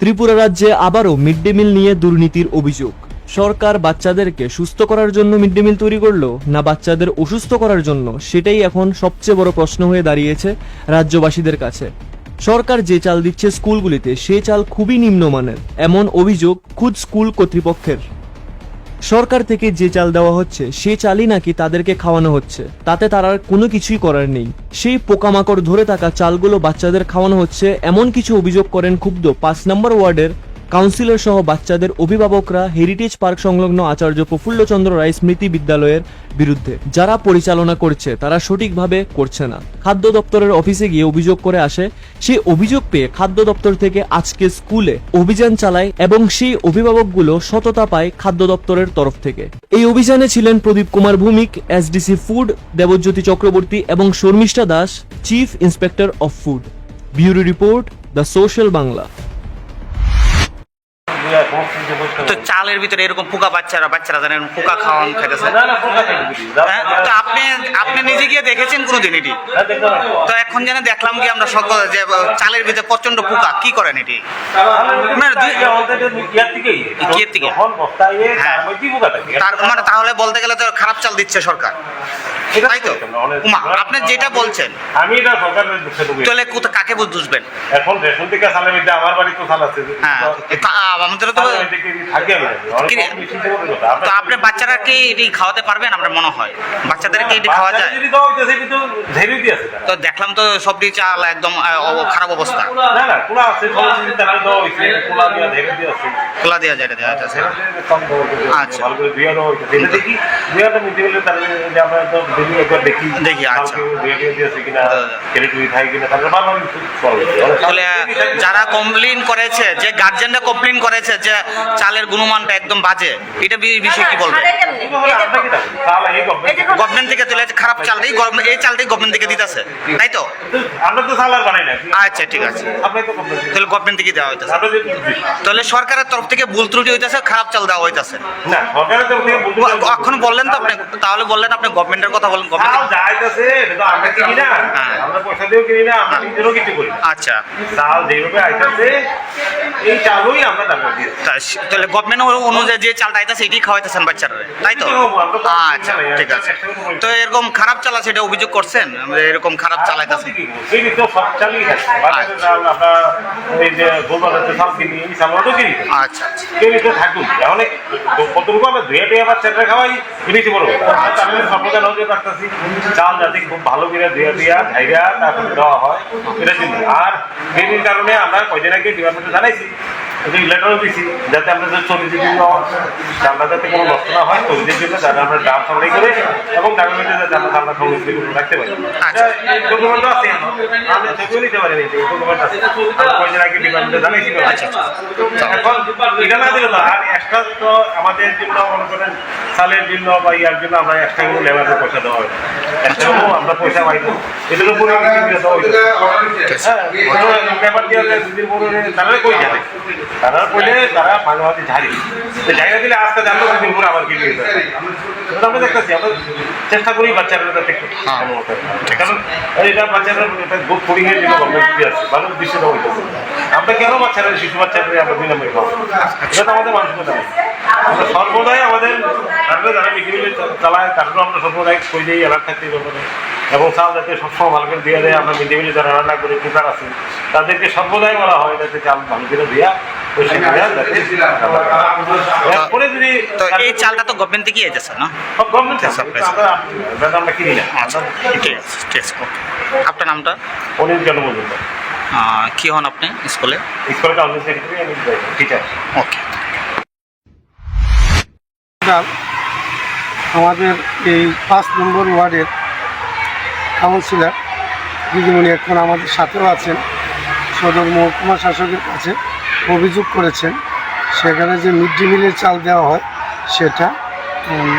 ত্রিপুরা রাজ্যে আবারও mid day meal নিয়ে দুর্নীতির অভিযোগ। সরকার বাচ্চাদেরকে সুস্থ করার জন্য মিড ডে মিল তৈরি করল, না বাচ্চাদের অসুস্থ করার জন্য? সেটাই এখন সবচেয়ে বড় প্রশ্ন হয়ে দাঁড়িয়েছে রাজ্যবাসীদের কাছে। সরকার যে চাল দিচ্ছে স্কুলগুলিতে, সে চাল খুবই নিম্নমানের। এমন অভিযোগ খুদ স্কুল কর্তৃপক্ষের। সরকার থেকে যে চাল দেওয়া হচ্ছে, সে চালই নাকি তাদেরকে খাওয়ানো হচ্ছে। তাতে তার আর কোনো কিছুই করার নেই। সেই পোকামাকড় ধরে থাকা চালগুলো বাচ্চাদের খাওয়ানো হচ্ছে, এমন কিছু অভিযোগ করেন ক্ষুব্ধ পাঁচ নম্বর ওয়ার্ডের কাউন্সিলর সহ বাচ্চাদের অভিভাবকরা হেরিটেজ পার্ক সংলগ্ন আচার্য প্রফুল্লচন্দ্র রায় স্মৃতি বিদ্যালয়ের বিরুদ্ধে। যারা পরিচালনা করছে, তারা সঠিকভাবে করছে না। খাদ্য দপ্তরের অফিসে গিয়ে অভিযোগ করে আসে সেই অভিযোগ পেয়ে খাদ্য দপ্তর থেকে আজকে স্কুলে অভিযান চালায় এবং সেই অভিভাবকগুলো সততা পায় খাদ্য দপ্তরের তরফ থেকে। এই অভিযানে ছিলেন প্রদীপ কুমার ভৌমিক এসডিসি ফুড, দেবজ্যোতি চক্রবর্তী এবং Sharmistha Das, chief inspector of food. Bureau report, the social Bangla. তো চালের ভিতরে এরকম পোকা বাচ্চারা বাচ্চারা জানেন পোকা খাওয়ান খাইতেছে। হ্যাঁ তো আপনি আপনি নিজে গিয়ে দেখেছেন কোনোদিন এটি? তো এখন যেন দেখলাম কি আমরা সকল যে চালের ভিতরে প্রচণ্ড পোকা কি করেন এটি? হ্যাঁ। মানে তাহলে বলতে গেলে তো খারাপ চাল দিচ্ছে সরকার। তাই তো? উমা আপনি যেটা বলছেন। আমি এটা সরকারের দুঃখে দেবো তাহলে কোথা- কাকে বুঝবেন? এখন রেশন থেকে আমার বাড়ি তো সাল আছে। হ্যাঁ আমাদের তো কি থাকি কি-। তো আপনি বাচ্চারা কি এটি খাওয়াতে পারবেন? আমার মনে হয়। বাচ্চাদেরকে এটি খাওয়া যায়? বাচ্চাদের। তো দেখলাম তো সবটি চাল একদম খারাপ অবস্থা। খোলা দেওয়া যায় দেওয়া যাচ্ছে। আচ্ছা। একবার দেখি, দেখি, আচ্ছা। তাহলে যারা কমপ্লেন করেছে যে গার্জেনরা কমপ্লেন করেছে যে চালের গুণমানটা একদম বাজে এটা বিষয়ে কি দেখুন, গভর্নমেন্ট থেকে তুলে খারাপ চালটাই গভর্নমেন্ট এই চালটাই গভর্নমেন্ট থেকে দিতেছে তাই তো? আমরা তো সালার বানাই না। আচ্ছা ঠিক আছে। আপনি তো করবেন তাহলে গভর্নমেন্ট থেকে দেওয়া হইতেছে। তাহলে সরকারের তরফ থেকে ভুল ত্রুটি হইতেছে খারাপ চাল দেওয়া হইতেছে। না সরকারের তরফ থেকে বলতে চাই- এখন বললেন তো আপনি তাহলে বললেন আপনি গভর্নমেন্টের কথা বলেন হ্যাঁ। না। আচ্ছা। আইতেছে তাহলে গভর্নমেন্ট অনুযায়ী যে চালটা আইতেছে এটি খাওয়াইতেছেন বাচ্চারা তাই তো? আচ্ছা ঠিক আছে। তো এরকম খারাপ চাল আছে এটা অভিযোগ করছেন? এরকম খারাপ চাল না। আচ্ছা। আচ্ছা তো থাকুন অনেক কতটুকু আমরা টুয়ে বাচ্চাটা খাওয়াই বেশি বড়। চাল খুব ভালো করে দিয়া তারপরে দেওয়া হয়। এটা আর দেরির কারণে আমরা কয়দিন আগে ডিপার্টমেন্টে জানাইছি। লেটারও দিছি যাতে আমরা যে চল্লিশ দিন যাতে কোনো নষ্ট না হয় চল্লিশের জন্য যাতে আমরা দাম সামলাই করে এবং দামের মধ্যে যাতে আমরা চালটা সংরক্ষিত করে রাখতে পারি। আচ্ছা। ডকুমেন্ট আছে আমি ছবিও নিতে পারি ডকুমেন্ট আছে। আমরা আগে ডিপার্টমেন্টে জানাইছি আচ্ছা, এখন এটা না দিলে না আর এক্সট্রা তো আমাদের জন্য মনে করেন সালের জন্য বা ইয়ার জন্য আমরা এক্সট্রা কোনো লেবারের পয়সা দেওয়া হয় এক্সট্রা আমরা পয়সা পাই না এটার উপরে দিয়ে হ্যাঁ, লেবার দিয়ে দুদিন পরে তারা কই জানে তারা কইলে তারা মাঝে ঝাড়ি। তো জায়গা দিলে আজকে জানলো দুদিন পরে আবার দিয়ে আমরা দেখতেছি আমরা চেষ্টা করি বাচ্চারা যাতে একটু পারে। কারণ এটা বাচ্চারা এর জন্য গভর্নমেন্ট দিয়ে আছে ভালো দৃশ্য দেওয়া হইতেছে। আমরা কেন বাচ্চারা শিশু বাচ্চাদের আমরা খাব এটা তো আমাদের মানসিকতা নেই। আমরা সর্বদাই আমাদের তারপরে যারা মিটিমিলে চালায় তারপরে আমরা সর্বদাই কই এলাকা থাকতে ব্যাপারে এবং চাল যাতে সবসময় ভালো করে দিয়ে দেয় আমরা মিটিমিলে যারা রান্না করে কুকার আছে তাদেরকে সর্বদাই বলা হয় যাতে চাল ভালো করে দেওয়া তো এই চালটা তো গভর্নমেন্ট থেকেই আইতেছে না? গভর্নমেন্ট আমরা আমরা- আমরা কিনি না। আচ্ছা ঠিক আছে ঠিক আছে ওকে আপনার নামটা? কি হন আপনি স্কুলে? স্কুল কাউন্সিল সেক্রেটারি আমি টিচার ওকে ডাল আমাদের এই পাঁচ নম্বর ওয়ার্ডের কাউন্সিলর দিদিমণি এখন আমাদের সাথেও আছেন সদর মহকুমা শাসকের কাছে। অভিযোগ করেছেন সেখানে যে মিড ডে মিলের চাল দেওয়া হয় সেটা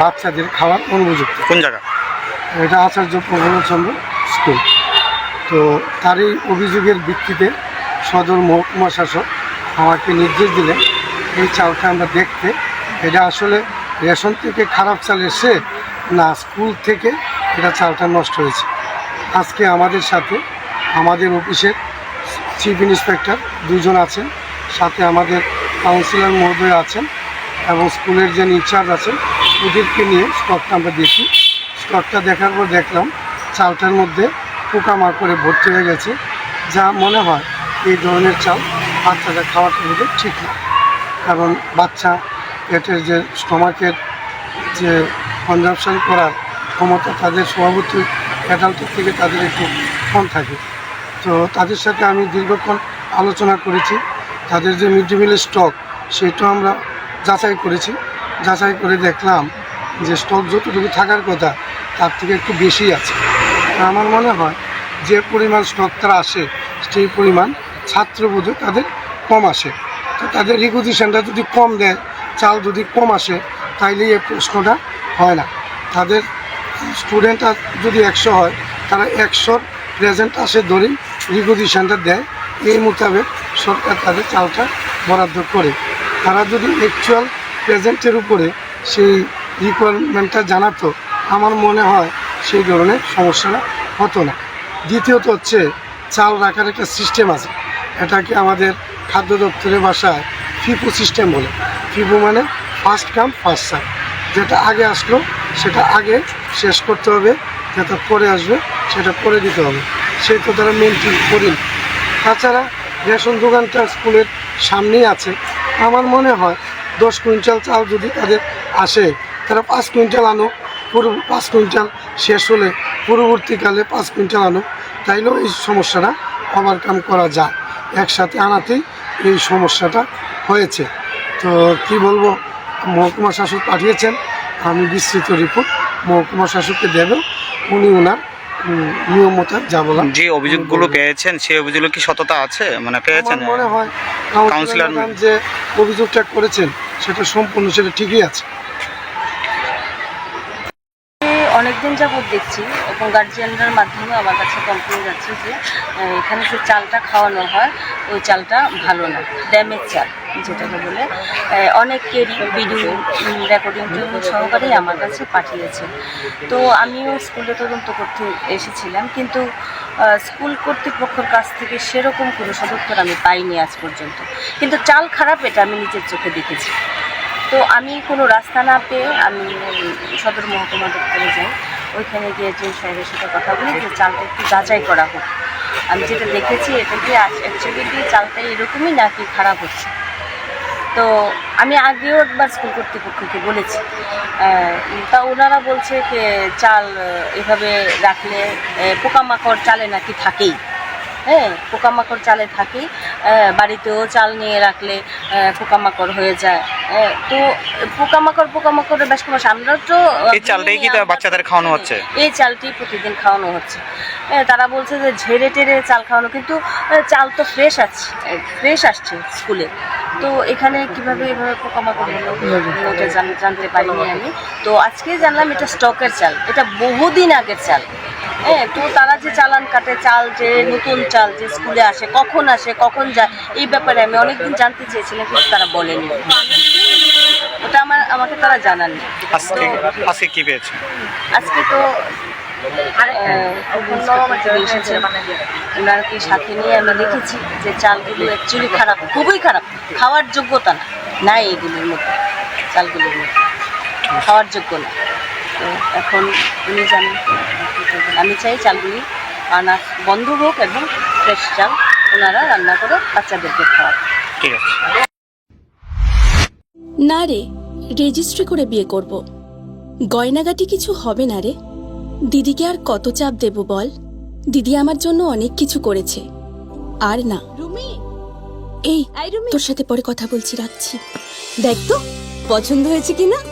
বাচ্চাদের খাওয়ার অনুপযুক্ত। কোন জায়গা? এটা আচার্য প্রফুল্লচন্দ্র স্কুল। তো তার এই অভিযোগের ভিত্তিতে সদর মহকুমা শাসক আমাকে নির্দেশ দিলেন এই চালটা আমরা দেখতে এটা আসলে রেশন থেকে খারাপ চাল এসে না স্কুল থেকে এটা চালটা নষ্ট হয়েছে। আজকে আমাদের সাথে আমাদের অফিসের চিফ ইন্সপেক্টর দুজন আছেন সাথে আমাদের কাউন্সিলর মহোদয় আছেন এবং স্কুলের যে ইনচার্জ আছেন, ওদেরকে নিয়ে স্টকটা আমরা দেখি। স্টকটা দেখার পর দেখলাম চালটার মধ্যে পোকামাকড়ে ভর্তি হয়ে গেছে। যা মনে হয় এই ধরনের চাল বাচ্চাদের খাওয়াটা বোধহয় ঠিক না। কারণ বাচ্চা পেটের যে স্টমাকের যে কনজামশন করার ক্ষমতা, তাদের স্বভাবত অ্যাডাল্টের থেকে তাদের একটু কম থাকে। তো তাদের সাথে আমি দীর্ঘক্ষণ আলোচনা করেছি। তাদের যে মিড ডে মিলের স্টক সেটা আমরা যাচাই করেছি। যাচাই করে দেখলাম যে স্টক যতটুকু থাকার কথা, তার থেকে একটু বেশি আছে। আমার মনে হয় যে পরিমাণ স্টক তারা আসে, সেই পরিমাণ ছাত্রবোধে তাদের কম আসে। তো তাদের রিকুইজিশনটা যদি কম দেয়, চাল যদি কম আসে তাইলে এই প্রশ্নটা হয় না। তাদের স্টুডেন্ট যদি একশো হয়, তারা একশোর প্রেজেন্ট আসে ধরেই রিকুইজিশনটা দেয়। এই মোতাবেক সরকার তাদের চালটা বরাদ্দ করে। তারা যদি অ্যাকচুয়াল প্রেজেন্টের উপরে সেই রিকোয়ারমেন্টটা জানাতো, আমার মনে হয় সেই ধরনের সমস্যাটা হতো না। দ্বিতীয়ত হচ্ছে, চাল রাখার একটা সিস্টেম আছে। এটাকে আমাদের খাদ্য দপ্তরের ভাষায় ফিপো সিস্টেম বলে। ফিপো মানে ফার্স্ট কাম ফার্স্ট সার্ভ যেটা আগে আসলো, সেটা আগে শেষ করতে হবে, যেটা পরে আসবে, সেটা পরে দিতে হবে। সেই তো তারা মেনটেন করেন। তাছাড়া রেশন দোকানটা স্কুলের সামনেই আছে। আমার মনে হয় দশ কুইন্টাল চাল যদি তাদের আসে, তারা পাঁচ কুইন্টাল আনো পুরো পাঁচ কুইন্টাল শেষ হলে পরবর্তীকালে পাঁচ কুইন্টাল আনো তাইলেও এই সমস্যাটা ওভারকাম করা যায়। একসাথে আনাতেই এই সমস্যাটা হয়েছে। তো কি বলব, মহকুমা শাসক পাঠিয়েছেন, আমি বিস্তৃত রিপোর্ট মহকুমা শাসককে দেবেন উনি ওনার নিয়ম মতো যা বলার যে অভিযোগগুলো পেয়েছেন সেই অভিযোগ কি সততা আছে? মানে পেয়েছেন? মনে হয় কাউন্সিলর যে অভিযোগটা করেছেন সেটা সম্পূর্ণ সেটা ঠিকই আছে। অনেকদিন যাবৎ দেখছি এবং গার্জিয়ানদের মাধ্যমে আমার কাছে কমপ্লেন যাচ্ছে যে এখানে যে চালটা খাওয়ানো হয় ওই চালটা ভালো না ড্যামেজ চাল যেটাকে বলে। আহ, অনেকেরই ভিডিও রেকর্ডিং সহকারেই আমার কাছে পাঠিয়েছে। তো আমিও স্কুলে তদন্ত করতে এসেছিলাম কিন্তু স্কুল কর্তৃপক্ষের কাছ থেকে সেরকম কোনো সদুত্তর আমি পাইনি আজ পর্যন্ত। কিন্তু চাল খারাপ এটা আমি নিজের চোখে দেখেছি। তো আমি কোনো রাস্তা না পেয়ে আমি সদর মহকুমা দপ্তরে যাই। ওইখানে গিয়ে যে সাহেবের সাথে কথা বলি যে চালটা একটু যাচাই করা হোক। আমি যেটা দেখেছি এটা কি অ্যাকচুয়ালি কি চালটা এরকমই নাকি খারাপ হচ্ছে? তো আমি আগেও একবার স্কুল কর্তৃপক্ষকে বলেছি। তা ওনারা বলছে যে চাল এভাবে রাখলে পোকামাকড় চালে নাকি থাকেই। হ্যাঁ পোকামাকড় চালে থাকেই। বাড়িতেও চাল নিয়ে রাখলে পোকামাকড় হয়ে যায়। তো পোকামাকড় পোকামাকড়ের বেশ কোনো আমরা তো এই চালটাই কি বাচ্চাদের খাওয়ানো হচ্ছে? এই চালটি প্রতিদিন খাওয়ানো হচ্ছে। তারা বলছে যে ঝেড়ে টেরে চাল খাওয়ানো কিন্তু চাল তো ফ্রেশ আছে ফ্রেশ আসছে স্কুলে তো এখানে কীভাবে এভাবে পোকামাকড় হলো জানতে পারিনি আমি। তো আজকে জানলাম এটা স্টকের চাল এটা বহুদিন আগের চাল। হ্যাঁ তো তারা যে চালান কাটে চাল যে নতুন চাল যে স্কুলে আসে কখন আসে কখন যায় এই ব্যাপারে আমি অনেকদিন জানতে চেয়েছিলাম কিন্তু তারা বলেনি। ওটা আমার আমাকে তারা জানাননি। আজকে আজকে কি পেয়েছেন আজকে তো ওনারকে সাথে নিয়ে আমরা দেখেছি যে চালগুলো অ্যাকচুয়ালি খারাপ খুবই খারাপ। খাওয়ার যোগ্যতা না নাই এগুলোর মধ্যে চালগুলোর মধ্যে। খাওয়ার যোগ্য না। তো এখন উনি জানেন। আমি চাই চালগুলি আনা বন্ধ হোক এবং ফ্রেশ চাল ওনারা রান্না করে বাচ্চাদেরকে খাওয়ান ঠিক আছে। না রে রেজিস্ট্রি করে বিয়ে করব। গয়নাগাটি কিছু হবে না রে। দিদিকে আর কত চাপ দেব বল? দিদি আমার জন্য অনেক কিছু করেছে। আর না। রুমি। এই তোর সাথে পরে কথা বলছি রাখছি। দেখ তো পছন্দ হয়েছে কিনা?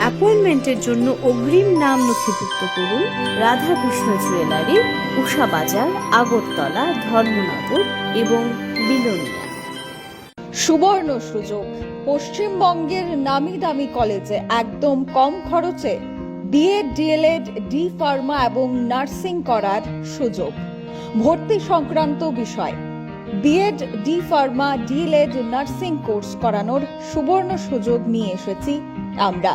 অ্যাপয়েন্টমেন্টের জন্য অগ্রিম নাম নথিভুক্ত করুন রাধাকৃষ্ণ জুয়েলারি, উষা বাজার, আগরতলা, ধর্মনগর এবং বিলোনিয়া। সুবর্ণ সুযোগ। পশ্চিমবঙ্গের নামি দামি কলেজে একদম কম খরচে বিএড ডিএলএড ডি ফার্মা এবং নার্সিং করার সুযোগ। ভর্তি সংক্রান্ত বিষয়। BEd D pharma DElEd nursing course করানোর সুবর্ণ সুযোগ নিয়ে এসেছি আমরা।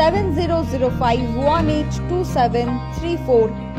7005182734